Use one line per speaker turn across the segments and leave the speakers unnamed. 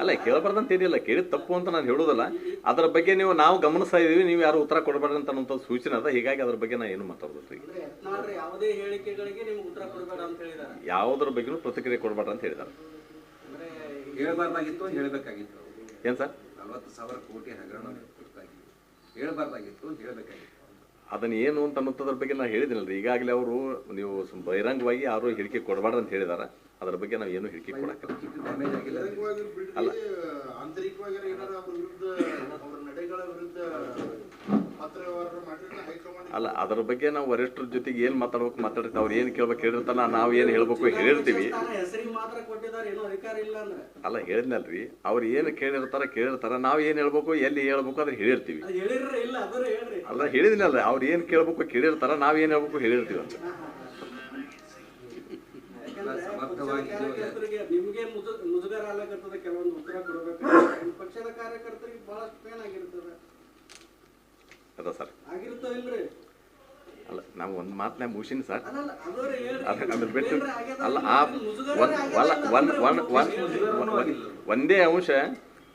ಅಲ್ಲ ಕೇಳಬಾರ್ದಂತ ಏನಿಲ್ಲ ಕೇಳಿದ ತಪ್ಪು ಅಂತ ನಾನು ಹೇಳೋದಲ್ಲ ಅದರ ಬಗ್ಗೆ ನೀವು ನಾವು ಗಮನಿಸ್ತಾ ಇದೀವಿ ನೀವು ಯಾರು ಉತ್ತರ ಕೊಡಬೇಡ ಅಂತ ಅನ್ನೋಂಥ ಸೂಚನೆ ಅದ. ಹೀಗಾಗಿ ಅದ್ರ ಬಗ್ಗೆ ನಾನು ಏನು ಮಾತಾಡೋದಿಲ್ಲ ರೀ
ಅಂದ್ರೆ ಯತ್ನಾಳ್ರ ಯಾವುದೇ ಹೇಳಿಕೆಗಳಿಗೆ ನಿಮ್ಗೆ ಉತ್ತರ ಕೊಡಬೇಡ ಅಂತ ಹೇಳಿದಾರೆ
ಯಾವುದ್ರ ಬಗ್ಗೆನೂ ಪ್ರತಿಕ್ರಿಯೆ ಕೊಡಬೇಡ್ರಿ ಅಂತ ಹೇಳಿದ್ದಾರೆ.
ಅಂದ್ರೆ
ಹೇಳ್ಬಾರ್ದಾಗಿತ್ತು ಹೇಳಬೇಕಾಗಿತ್ತು.
ಏನು ಸರ್?
ನಲವತ್ತು ಸಾವಿರ ಕೋಟಿ ಹಗರಣ ಹೇಳಬಾರ್ದಾಗಿತ್ತು ಹೇಳ್ಬಾರ್ದಾಗಿತ್ತು ಹೇಳಬೇಕಾಗಿತ್ತು.
ಅದನ್ನ ಏನು ಅಂತ ಅನ್ನೋದ್ರ ಬಗ್ಗೆ ನಾನು ಹೇಳಿದ್ದೀನಲ್ರಿ ಈಗಾಗಲೇ ಅವರು ನೀವು ಬಹಿರಂಗವಾಗಿ ಯಾರು ಹೇಳಿಕೆ ಕೊಡಬಾರ್ದು ಅಂತ ಹೇಳಿದಾರೆ. ಅದ್ರ ಬಗ್ಗೆ ನಾವು ಏನು ಹೇಳಿಕೆ ಕೊಡಕ್ಕಿಲ್ಲ
ಡ್ಯಾಮೇಜ್
ಅಲ್ಲ ಅದ್ರ ಬಗ್ಗೆ ನಾವು ವರಿಷ್ಠರ ಜೊತೆಗೆ ಏನು ಮಾತಾಡ್ಬೇಕು ಮಾತಾಡಿರ್ತೀವಿ ಅವ್ರು ಏನು ಕೇಳ್ಬೇಕು ಹೇಳಿರ್ತಾನ ನಾವು ಏನು ಹೇಳ್ಬೇಕು ಹೇಳಿರ್ತೀವಿ.
ಸ್ಥಾನ ಹೆಸರಿಗೆ ಮಾತ್ರ ಕೊಟ್ಟಿದ್ದಾರೆ ಏನೋ ಅಧಿಕಾರ ಇಲ್ಲ ಅಂದ್ರೆ.
ಅಲ್ಲ ಹೇಳಿದ್ನಲ್ರಿ. ಅವ್ರು ಏನು ಕೇಳಿರ್ತಾರ ಕೇಳಿರ್ತಾರ ನಾವು ಏನು ಹೇಳ್ಬೇಕು ಎಲ್ಲಿ ಹೇಳ್ಬೇಕು ಅದ್ರ ಹೇಳಿರ್ತೀವಿ ಅಲ್ಲ ಹೇಳಿದ್ನಲ್ಲ ಅವ್ರು ಏನು ಕೇಳ್ಬೇಕು ಕೇಳಿರ್ತಾರ ನಾವು ಏನು ಹೇಳ್ಬೇಕು ಹೇಳಿರ್ತೀವಿ ಅಂತ.
ನಿಮ್ಗೆ ಮುಜು ಮುಜುಗರ ಕೆಲವೊಂದು ಉತ್ತರ ಕೊಡಬೇಕು. ಪಕ್ಷದ ಕಾರ್ಯಕರ್ತರಿಗೆ ಬಹಳಷ್ಟು ಪೇನ್ ಆಗಿರ್ತದೆ.
ಅದ ಸರ್. ಅಲ್ಲ ನಾವು ಒಂದು ಮಾತನ್ನ ಮುಗಿಸಿನಿ ಸರ್.
ಅದರ
ಬಿಟ್ಟು ಅಲ್ಲ ಆ ಒಂದ್ ಅಂಶ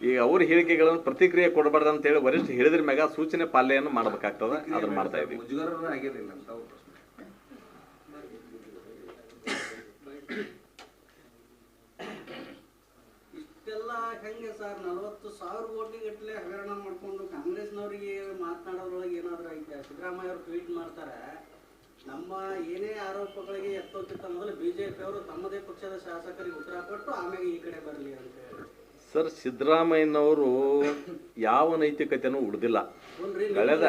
ಈಗ ಅವ್ರ ಹೇಳಿಕೆಗಳನ್ನು ಪ್ರತಿಕ್ರಿಯೆ ಕೊಡಬಾರ್ದು ಅಂತ ಹೇಳಿ ವರಿಷ್ಠ ಹೇಳಿದ್ರ ಮ್ಯಾಗ ಸೂಚನೆ ಪಾಲನೆಯನ್ನು ಮಾಡ್ಬೇಕಾಗ್ತದ. ಅದನ್ನ ಮಾಡ್ತಾ ಇದೀವಿ
ಇಷ್ಟೆಲ್ಲ ಹೆಂಗೆ ಸರ್? ನಲವತ್ತು ಸಾವಿರ ಕೋಟಿ ಗಟ್ಟಲೆ ಹಗರಣ ಮಾಡಿಕೊಂಡು ಕಾಂಗ್ರೆಸ್ನವ್ರಿಗೆ ಮಾತನಾಡೋದ್ರೊಳಗೆ ಏನಾದರೂ ಐತೆ? ಸಿದ್ದರಾಮಯ್ಯ ಅವರು ಟ್ವೀಟ್ ಮಾಡ್ತಾರೆ, ನಮ್ಮ ಏನೇ ಆರೋಪಗಳಿಗೆ ಎತ್ತೋಕ್ಕಿಂತ ಮೊದಲು ಬಿಜೆಪಿ ಅವರು ತಮ್ಮದೇ ಪಕ್ಷದ ಶಾಸಕರಿಗೆ ಉತ್ತರ ಕೊಟ್ಟು ಆಮೇಲೆ ಈ ಕಡೆ ಬರಲಿ ಅಂತ
ಸರ್ ಸಿದ್ದರಾಮಯ್ಯನವರು ಯಾವ ನೈತಿಕತೆನೂ ಉಳಿದಿಲ್ಲ ಕಳೆದ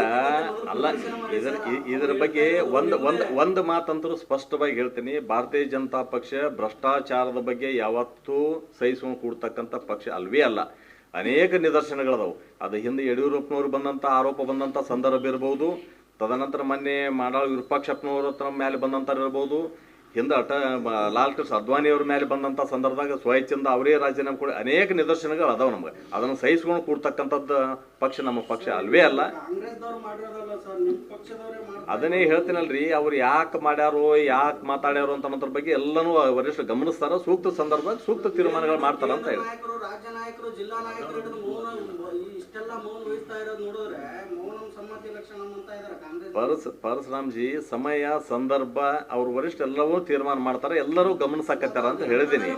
ಅಲ್ಲ, ಇದರ. ಇದರ ಬಗ್ಗೆ ಒಂದು ಒಂದು. ಒಂದು ಮಾತಂತರೂ ಸ್ಪಷ್ಟವಾಗಿ ಹೇಳ್ತೀನಿ ಭಾರತೀಯ ಜನತಾ ಪಕ್ಷ ಭ್ರಷ್ಟಾಚಾರದ ಬಗ್ಗೆ ಯಾವತ್ತೂ ಸಹಿಸ್ಕೊಂಡು ಕೂಡ್ತಕ್ಕಂಥ ಪಕ್ಷ ಅಲ್ವೇ ಅಲ್ಲ ಅನೇಕ ನಿದರ್ಶನಗಳದಾವು ಅದು ಹಿಂದೆ ಯಡಿಯೂರಪ್ಪನವ್ರು ಬಂದಂಥ ಆರೋಪ ಬಂದಂಥ ಸಂದರ್ಭ ಇರ್ಬೋದು ತದನಂತರ ಮೊನ್ನೆ ಮಾಡಾಳ್ ವಿರೂಪಾಕ್ಷಪ್ಪನವ್ರ ಹತ್ರ ಮೇಲೆ ಬಂದಂಥ ಇರ್ಬೋದು ಹಿಂದೆ ಅಟ ಲಾಲ್ ಕೃಷ್ಣ ಅದ್ವಾನಿ ಅವ್ರ ಮೇಲೆ ಬಂದಂಥ ಸಂದರ್ಭದಾಗ ಸ್ವಚ್ಛಿಂದ ಅವರೇ ರಾಜೀನಾಮೆ ಕೊಡಿ ಅನೇಕ ನಿದರ್ಶನಗಳು ಅದಾವೆ ನಮ್ಗೆ. ಅದನ್ನು ಸಹಿಸ್ಕೊಂಡು ಕೂಡ್ತಕ್ಕಂಥದ್ದು ಪಕ್ಷ ನಮ್ಮ ಪಕ್ಷ ಅಲ್ವೇ ಅಲ್ಲ. ಅದನ್ನೇ ಹೇಳ್ತೀನಲ್ರಿ ಅವ್ರು ಯಾಕೆ ಮಾಡ್ಯಾರೋ ಯಾಕೆ ಮಾತಾಡ್ಯಾರು ಅಂತ ಅನ್ನೋದ್ರ ಬಗ್ಗೆ ಎಲ್ಲನೂ ವರಿಷ್ಠ ಗಮನಿಸ್ತಾರ. ಸೂಕ್ತ ಸಂದರ್ಭ ಸೂಕ್ತ ತೀರ್ಮಾನಗಳು ಮಾಡ್ತಾರ ಅಂತ ಹೇಳಿ. ಪರಸ್, ಪರಶುರಾಮ್ಜಿ, ಸಮಯ, ಸಂದರ್ಭ, ಅವ್ರ ವರಿಷ್ಠ ಎಲ್ಲವೂ ತೀರ್ಮಾನ ಮಾಡ್ತಾರೆ. ಎಲ್ಲರೂ ಗಮನಿಸಕತ್ತಾರ ಅಂತ ಹೇಳಿದ್ದೀನಿ.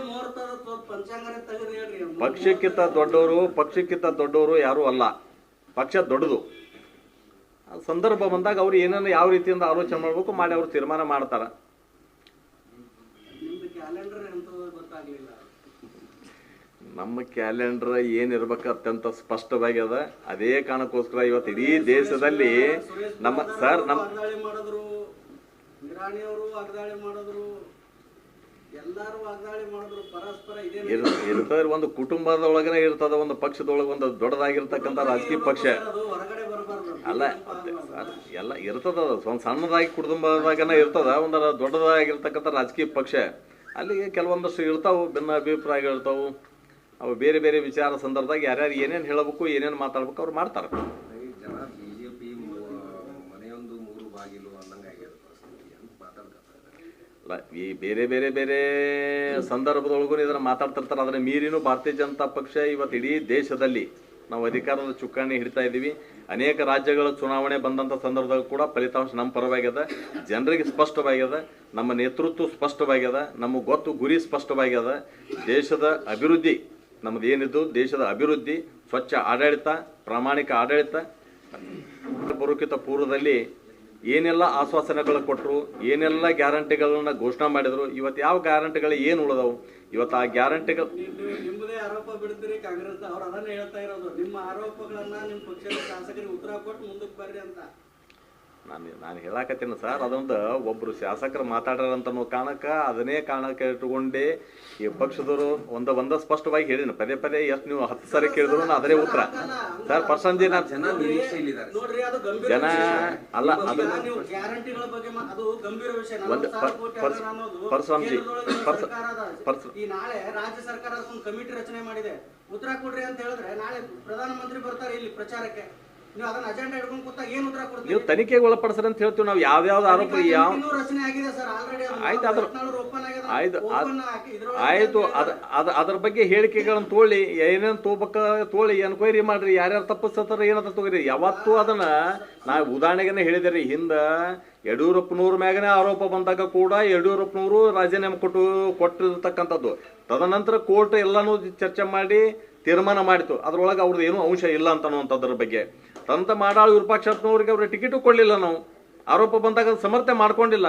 ಪಕ್ಷಕ್ಕಿಂತ ದೊಡ್ಡವರು ಪಕ್ಷಕ್ಕಿಂತ ದೊಡ್ಡವರು ಯಾರೂ ಅಲ್ಲ. ಪಕ್ಷ ದೊಡ್ಡದು. ಸಂದರ್ಭ ಬಂದಾಗ ಅವ್ರು ಏನೇನು ಯಾವ ರೀತಿಯಿಂದ ಆಲೋಚನೆ ಮಾಡ್ಬೇಕು ಮಾಡಿ ಅವ್ರು ತೀರ್ಮಾನ ಮಾಡ್ತಾರ. ನಮ್ಮ ಕ್ಯಾಲೆಂಡರ್ ಏನಿರ್ಬೇಕು ಅತ್ಯಂತ ಸ್ಪಷ್ಟವಾಗಿ ಅದ. ಅದೇ ಕಾರಣಕ್ಕೋಸ್ಕರ ಇವತ್ತು ಇಡೀ ದೇಶದಲ್ಲಿ ನಮ್ಮ ಸರ್ ನಮ್ಮ ಇರ್ತದ ಒಂದು ಕುಟುಂಬದೊಳಗನೆ ಇರ್ತದ ಒಂದು ಪಕ್ಷದೊಳಗ ಒಂದು ದೊಡ್ಡದಾಗಿರ್ತಕ್ಕಂಥ ರಾಜಕೀಯ ಪಕ್ಷ. ಅಲ್ಲ ಎಲ್ಲ ಇರ್ತದ. ಒಂದು ಸಣ್ಣದಾಗಿ ಕುಟುಂಬದಾಗನ ಇರ್ತದ ಒಂದು ದೊಡ್ಡದಾಗಿರ್ತಕ್ಕಂಥ ರಾಜಕೀಯ ಪಕ್ಷ. ಅಲ್ಲಿಗೆ ಕೆಲವೊಂದಷ್ಟು ಇರ್ತಾವು ಭಿನ್ನ ಅಭಿಪ್ರಾಯಗಳು ಇರ್ತಾವು ಅವು ಬೇರೆ ಬೇರೆ ವಿಚಾರ ಸಂದರ್ಭದಾಗ ಯಾರ್ಯಾರು ಏನೇನು ಹೇಳಬೇಕು ಏನೇನು ಮಾತಾಡ್ಬೇಕು ಅವ್ರು ಮಾಡ್ತಾರೆ.
ಈ
ಬೇರೆ ಬೇರೆ ಬೇರೆ ಸಂದರ್ಭದೊಳಗೂ ಇದನ್ನ ಮಾತಾಡ್ತಿರ್ತಾರೆ. ಅದನ್ನ ಮೀರಿನೂ ಭಾರತೀಯ ಜನತಾ ಪಕ್ಷ ಇವತ್ತು ಇಡೀ ದೇಶದಲ್ಲಿ ನಾವು ಅಧಿಕಾರದ ಚುಕ್ಕಾಣಿ ಹಿಡಿತಾ ಇದ್ದೀವಿ. ಅನೇಕ ರಾಜ್ಯಗಳ ಚುನಾವಣೆ ಬಂದಂಥ ಸಂದರ್ಭದಲ್ಲಿ ಕೂಡ ಫಲಿತಾಂಶ ನಮ್ಮ ಪರವಾಗ್ಯದ. ಜನರಿಗೆ ಸ್ಪಷ್ಟವಾಗ್ಯದ. ನಮ್ಮ ನೇತೃತ್ವ ಸ್ಪಷ್ಟವಾಗ್ಯದ. ನಮ್ಮ ಗೊತ್ತು ಗುರಿ ಸ್ಪಷ್ಟವಾಗ್ಯದ. ದೇಶದ ಅಭಿವೃದ್ಧಿ ನಮ್ದು ಏನಿದ್ದು ದೇಶದ ಅಭಿವೃದ್ಧಿ, ಸ್ವಚ್ಛ ಆಡಳಿತ, ಪ್ರಾಮಾಣಿಕ ಆಡಳಿತ. ಬರೋಕ್ಕಿಂತ ಪೂರ್ವದಲ್ಲಿ ಏನೆಲ್ಲ ಆಶ್ವಾಸನೆಗಳು ಕೊಟ್ಟರು ಏನೆಲ್ಲ ಗ್ಯಾರಂಟಿಗಳನ್ನ ಘೋಷಣೆ ಮಾಡಿದರು, ಇವತ್ತು ಯಾವ ಗ್ಯಾರಂಟಿಗಳು ಏನು ಉಳಿದವು? ಇವತ್ತು ಆ ಗ್ಯಾರಂಟಿಗಳು
ಆರೋಪ ಹೇಳ್ತಾ ಇರೋದು. ನಿಮ್ಮ ಆರೋಪಗಳನ್ನ ನಿಮ್ಮ ಪಕ್ಷದ ಶಾಸಕರಿಗೆ ಉತ್ತರ ಕೊಟ್ಟು ಮುಂದಕ್ಕೆ ಬರ್ರಿ ಅಂತ.
ನಾನು ನಾನು ಹೇಳಾಕತ್ತೀನಿ ಸರ್ ಅದೊಂದು ಒಬ್ಬರು ಶಾಸಕರು ಮಾತಾಡ್ಯಾರಂತ ಅನ್ನೋ ಕಾರಣಕ್ಕೆ ಅದನ್ನೇ ಕಾರಣಕ್ಕೆ ಇಟ್ಕೊಂಡೇ ಈ ಪಕ್ಷದವರು ಒಂದು ಒಂದ ಸ್ಪಷ್ಟವಾಗಿ ಹೇಳಿನ ಪದೇ ಪದೇ ಎಷ್ಟು ನೀವು ಹತ್ತು ಸಾರಿ ಕೇಳಿದ್ರು ನಾನು ಅದರೇ ಉತ್ತರ. ಸರ್ ಪರ್ಸಂಜಿ ನಾನು
ಜನ
ಜನ ಅಲ್ಲ ಅದು
ನೀವು ಗ್ಯಾರಂಟಿಗಳ ಬಗ್ಗೆ ಅದು ಗಂಭೀರ ವಿಷಯ.
ಒಂದು
ಪರ್ಸಂಜಿ
ಪರ್ಸ್- ಪರ್ಸ್-
ರಾಜ್ಯ ಸರ್ಕಾರ ಕಮಿಟಿ ರಚನೆ ಮಾಡಿದೆ. ಉತ್ತರ ಕೊಡ್ರಿ ಅಂತ ಹೇಳಿದ್ರೆ ನಾಳೆ ಪ್ರಧಾನಮಂತ್ರಿ ಬರ್ತಾರೆ ಇಲ್ಲಿ ಪ್ರಚಾರಕ್ಕೆ. ನೀವು ಅದನ್ನ ಅಜೆಂಡಾ ಹಿಡ್ಕೊಂಡು ಕೂತಾಗ ಏನ್ ಉತ್ತರ ಕೊಡ್ತೀರಿ?
ನೀವು ತನಿಖೆಗೆ ಒಳಪಡಿಸ್ರಿ ಅಂತ ಹೇಳ್ತೀವಿ ನಾವು ಯಾವ್ಯಾವ್ದು ಆರೋಪ ಯಾವ
ಇನ್ನೂ ರಚನೆ ಆಗಿದೆ ಸರ್ ಆಲ್ರೆಡಿ
ಆಯ್ತು, ಅದ್ರ-
ಓಪನ್ ಆಗಿದೆ.
ಆಯ್ತು
open
ಆಯ್ತು ಅದ ಅದ ಅದ್ರ ಬಗ್ಗೆ ಹೇಳಿಕೆಗಳನ್ನ ತೋಳಿ ಏನೇನು ತೋಬಕ ತೋಳಿ ಎನ್ಕ್ವೈರಿ ಮಾಡ್ರಿ ಯಾರ್ಯಾರು ತಪ್ಪಿಸ್ತಾರ ಏನಂತ ತಗೋರಿ. ಯಾವತ್ತೂ ಅದನ್ನ ನಾ ಉದಾಹರಣೆಗೆ ಹೇಳಿದೆ ಹಿಂದ ಯಡಿಯೂರಪ್ಪನವ್ರ ಮ್ಯಾಗನೇ ಆರೋಪ ಬಂದಾಗ ಕೂಡ ಯಡಿಯೂರಪ್ಪನವರು ರಾಜೀನಾಮೆ ಕೊಟ್ಟು ಕೊಟ್ಟಿರ್ತಕ್ಕಂಥದ್ದು. ತದನಂತರ ಕೋರ್ಟ್ ಎಲ್ಲಾನು ಚರ್ಚೆ ಮಾಡಿ ತೀರ್ಮಾನ ಮಾಡಿತು ಅದ್ರೊಳಗೆ ಅವ್ರದ್ದು ಏನೂ ಅಂಶ ಇಲ್ಲ ಅಂತ ಅನ್ನುವಂಥದ್ರ ಬಗ್ಗೆ. ತಂತ ಮಾಡಾಳು ವಿರೂಪಾಕ್ಷಪ್ಪನವ್ರಿಗೆ ಅವ್ರಿಗೆ ಟಿಕೆಟು ಕೊಡಲಿಲ್ಲ ನಾವು. ಆರೋಪ ಬಂದಾಗ ಅದು ಸಮರ್ಥನೆ ಮಾಡ್ಕೊಂಡಿಲ್ಲ.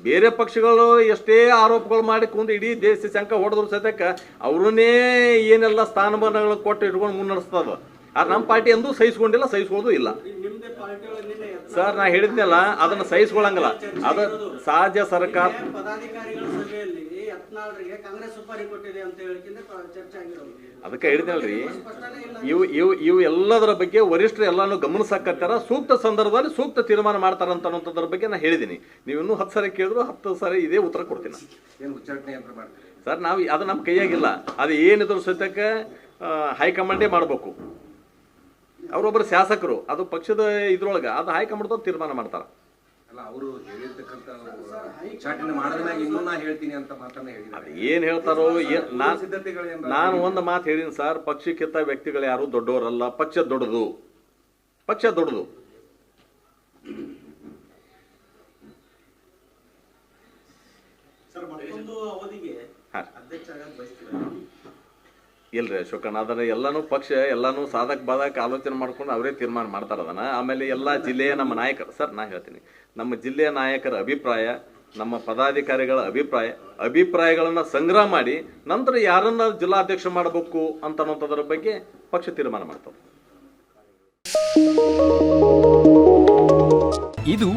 ಬೇರೆ ಪಕ್ಷಗಳು ಎಷ್ಟೇ ಆರೋಪಗಳು ಮಾಡಿ ಕುಂದು ಇಡೀ ದೇಶ ಶಂಕ ಹೊಡೆದ್ರು ಸದ್ಯಕ್ಕೆ ಅವ್ರನ್ನೇ ಏನೆಲ್ಲ ಸ್ಥಾನಮಾನಗಳು ಕೊಟ್ಟು ಇಟ್ಕೊಂಡು ಮುನ್ನಡೆಸ್ತದ. ಆದ್ರೆ ನಮ್ಮ ಪಾರ್ಟಿ ಎಂದೂ ಸಹಿಸ್ಕೊಂಡಿಲ್ಲ, ಸಹಿಸ್ಕೊಳ್ಳೋದು ಇಲ್ಲ. ಸರ್, ನಾ ಹೇಳಿದ್ನಲ್ಲ, ಅದನ್ನ ಸಹಿಸ್ಕೊಳಂಗಿಲ್ಲ ಅದು ಸಹಜ ಸರ್ಕಾರ
ನಿನ್ನೆ ಪದಾಧಿಕಾರಿಗಳ ಕಾಂಗ್ರೆಸ್ ಸುಪಾರಿ ಕೊಟ್ಟಿದೆ ಅಂತ ಹೇಳಿಕಿಂತ ಚರ್ಚೆ ಆಗಿರೋದು.
ಅದಕ್ಕೆ ಹೇಳಿದ್ನಲ್ರಿ? ಇವು ಇವು ಇವು ಎಲ್ಲದರ ಬಗ್ಗೆ ವರಿಷ್ಠರು ಎಲ್ಲಾನು ಗಮನಿಸಕತ್ತಾರ ಸೂಕ್ತ ಸಂದರ್ಭದಲ್ಲಿ ಸೂಕ್ತ ತೀರ್ಮಾನ ಮಾಡ್ತಾರ ಅಂತ ಅನ್ನೋದ್ರ ಬಗ್ಗೆ ನಾ ಹೇಳಿದ್ದೀನಿ ನೀವು ಇನ್ನೂ ಹತ್ತು ಸಾರಿ ಕೇಳಿದ್ರು ಹತ್ತು ಸಾರಿ ಇದೇ ಉತ್ತರ ಕೊಡ್ತೀನಿ.
ಏನು ಉಚ್ಚಾಟನೆ ಯಂತ್ರ ಮಾಡ್ತೀರಿ?
ಸರ್ ನಾವು ಅದು ನಮ್ಮ ಕೈಯಾಗಿಲ್ಲ. ಅದು ಏನಿದ್ರು ಸತ್ಯಕ್ಕೆ ಹೈಕಮಾಂಡೇ ಮಾಡಬೇಕು. ಅವರೊಬ್ಬರು ಶಾಸಕರು ಅದು ಪಕ್ಷದ ಇದ್ರೊಳಗೆ ಅದು ಹೈಕಮಾಂಡ್ ತೀರ್ಮಾನ ಮಾಡ್ತಾರೆ.
ಅಲ್ಲ ಅವರು ಹೇಳಿರ್ತಕ್ಕಂಥ ಉಚ್ಚಾಟನೆ ಮಾಡಿದ ಮ್ಯಾಗ ಇನ್ನೂ ನಾ ಹೇಳ್ತೀನಿ ಅಂತ ಮಾತನ್ನ ಹೇಳಿದ್ದಾರೆ.
ಏನು ಹೇಳ್ತಾರೋ ನಾನು ನಾನು ಒಂದು ಮಾತು ಹೇಳಿನಿ ಸರ್ ಪಕ್ಷಕ್ಕಿಂತ ವ್ಯಕ್ತಿಗಳು ಯಾರು ದೊಡ್ಡವರಲ್ಲ ಪಕ್ಷ ದೊಡ್ಡದು. ಪಕ್ಷ ದೊಡ್ಡದು. ಇಲ್ರಿ ಅಶೋಕಣ್ಣ, ಅದನ್ನ ಎಲ್ಲಾನು ಪಕ್ಷ, ಎಲ್ಲಾನು ಸಾಧಕ ಬಾಧಕ ಆಲೋಚನೆ ಮಾಡ್ಕೊಂಡು ಅವರೇ ತೀರ್ಮಾನ ಮಾಡ್ತಾರ ಅದನ್ನ. ಆಮೇಲೆ ಎಲ್ಲಾ ಜಿಲ್ಲೆಯ ನಮ್ಮ ನಾಯಕರು, ಸರ್ ನಾ ಹೇಳ್ತೀನಿ, ನಮ್ಮ ಜಿಲ್ಲೆಯ ನಾಯಕರ ಅಭಿಪ್ರಾಯ, ನಮ್ಮ ಪದಾಧಿಕಾರಿಗಳ ಅಭಿಪ್ರಾಯ, ಅಭಿಪ್ರಾಯಗಳನ್ನ ಸಂಗ್ರಹ ಮಾಡಿ ನಂತರ ಯಾರನ್ನ ಜಿಲ್ಲಾಧ್ಯಕ್ಷ ಮಾಡಬೇಕು ಅಂತ ಅನ್ನೋದ್ರ ಬಗ್ಗೆ ಪಕ್ಷ ತೀರ್ಮಾನ ಮಾಡ್ತದೆ
ಇದು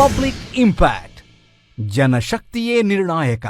ಪಬ್ಲಿಕ್ ಇಂಪ್ಯಾಕ್ಟ್, ಜನಶಕ್ತಿಯೇ ನಿರ್ಣಾಯಕ.